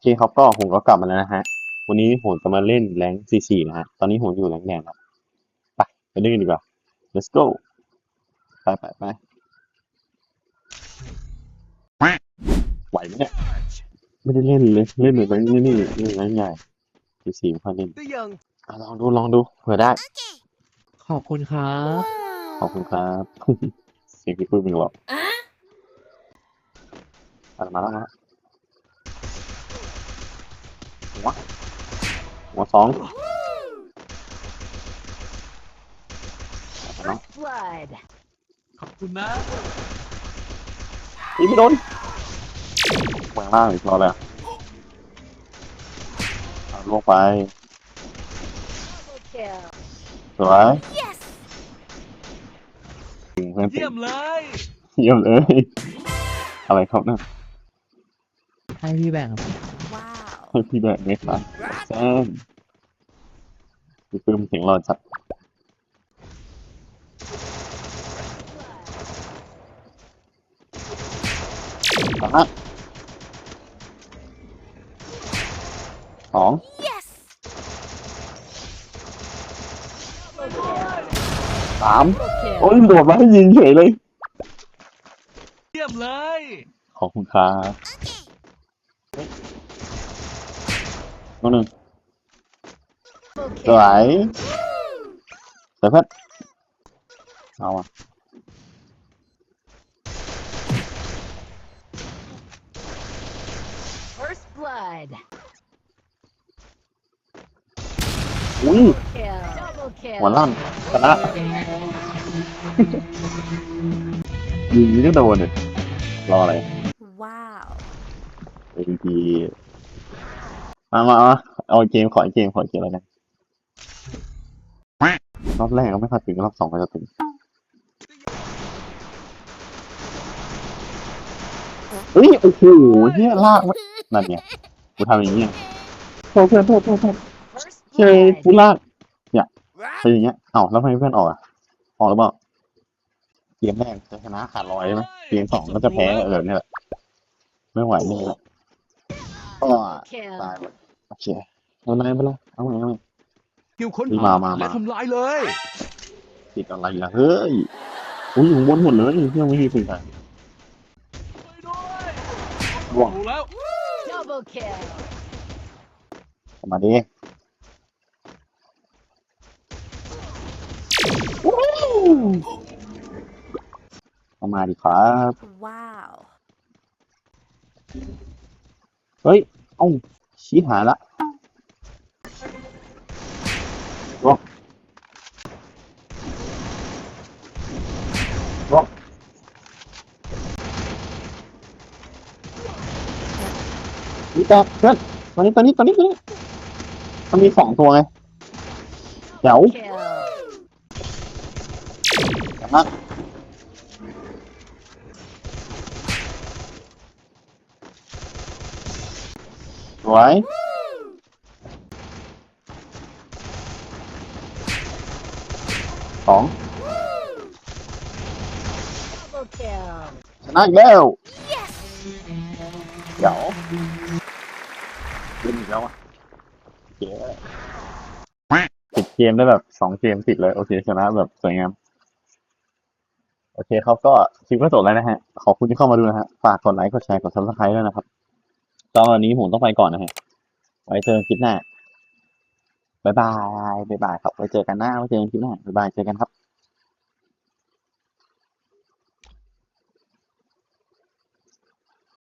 เคครับก็ผมก็กลับมาแล้วนะฮะ วันนี้ผมจะมาเล่นแรงซีซีนะฮะ ตอนนี้ผมอยู่แรงแดงครับ ไปไปเล่นกันดีกว่า let's go ไปไปไปไหวไหมเนี่ย ไม่ได้เล่นเลย เล่นเหมือนกันนี่นี่เล่นแรงใหญ่ซีซีไม่ค่อยเล่นหรือยังอะลองดูลองดูเผื่อได้ ขอบคุณครับ ขอบคุณครับ เสียงพี่ปุ้ยมึงหรอกอะมาแล้วฮะ หัวหัวสอง First blood. ขอบคุณนะอีไม่โดนแหวงล่างอีกรอเลยเอาลงไป Double kill. สวย Yes. ถึงเพื่อนเยี่ยมเลยเยี่ยมเลย อะไรครับเนี่ยให้พี่แบ่งครับ Wow. ให้พี่แบบเมสนะแซมพี่ปื้มเสียงรอจัดสามารถสอง Yes. Double kill. สาม Double โอ้ย kill. โดดมาให้ยิงเฉยเลยเยี่ยมเลย ขอบคุณครับ น้องหนึ่ง Double สว kill. ยสวยเพื่อนเอาอะ First blood. อุ้ย Kill. Double kill. หัวลั่นชนะยิงนี้ก็โดนเลยรออะไร Wow. เอ็นพี มามามาเอาเกมขออีกเกมขออีกเกมแล้วกันรอบแรกก็ไม่ค่อยถึงรอบสองก็จะถึงเฮ้ยโอ้โหเฮียลากไว้นั่นไงกูทำอย่างเงี้ยโทษเพื่อนโทษโทษโทษ First เฮ้ยกู blood. ลากเนี่ยเป็นอย่างเงี้ยเอ้าแล้วทำไมเพื่อนออกอะออกหรือเปล่าเกมแรกจะชนะขาดร้อยใช่ไหมเกมสองก็จะแพ้เออเนี่ยแหละไม่ไหวนี่แหละก็ Kill. ตายหมด โอเคเอาไหนไปเลยเอาไหนเอาไหน คิวค้นนี่หามามามา และทำลายเลย ติดอะไรล่ะเฮ้ยอุ้ยอยู่บนหมดเลยยังไม่มีสื่อสารช่วยด้วยร่วงรู้แล้ว Double kill. มาดิวู้เอามาดิครับ Wow. เฮ้ย เอ้า ชี้หายละร่วงร่วงนี่แตกเพื่อนตอนนี้ตอนนี้ตอนนี้ตอนนี้มันมีสองตัวไงเดี๋ยว Kill. นะ สวยสองชนะอีกแล้วเดี๋ยวเล่นอีกแล้วอะเจ๊ติดเกมได้แบบสองเกมติดเลย โอเคชนะแบบสวยงามโอเคครับก็คลิปก็จบแล้วนะฮะ ขอบคุณที่เข้ามาดูนะฮะ ฝากกดไลค์ กดแชร์ กดซับสไครต์ด้วยนะครับ ตอนนี้ผมต้องไปก่อนนะฮะ ไว้เจอคลิปหน้าบายบายบายบายครับ ไว้เจอกันหน้า ไว้เจอกันคลิปหน้าบายบาย เจอกันครับ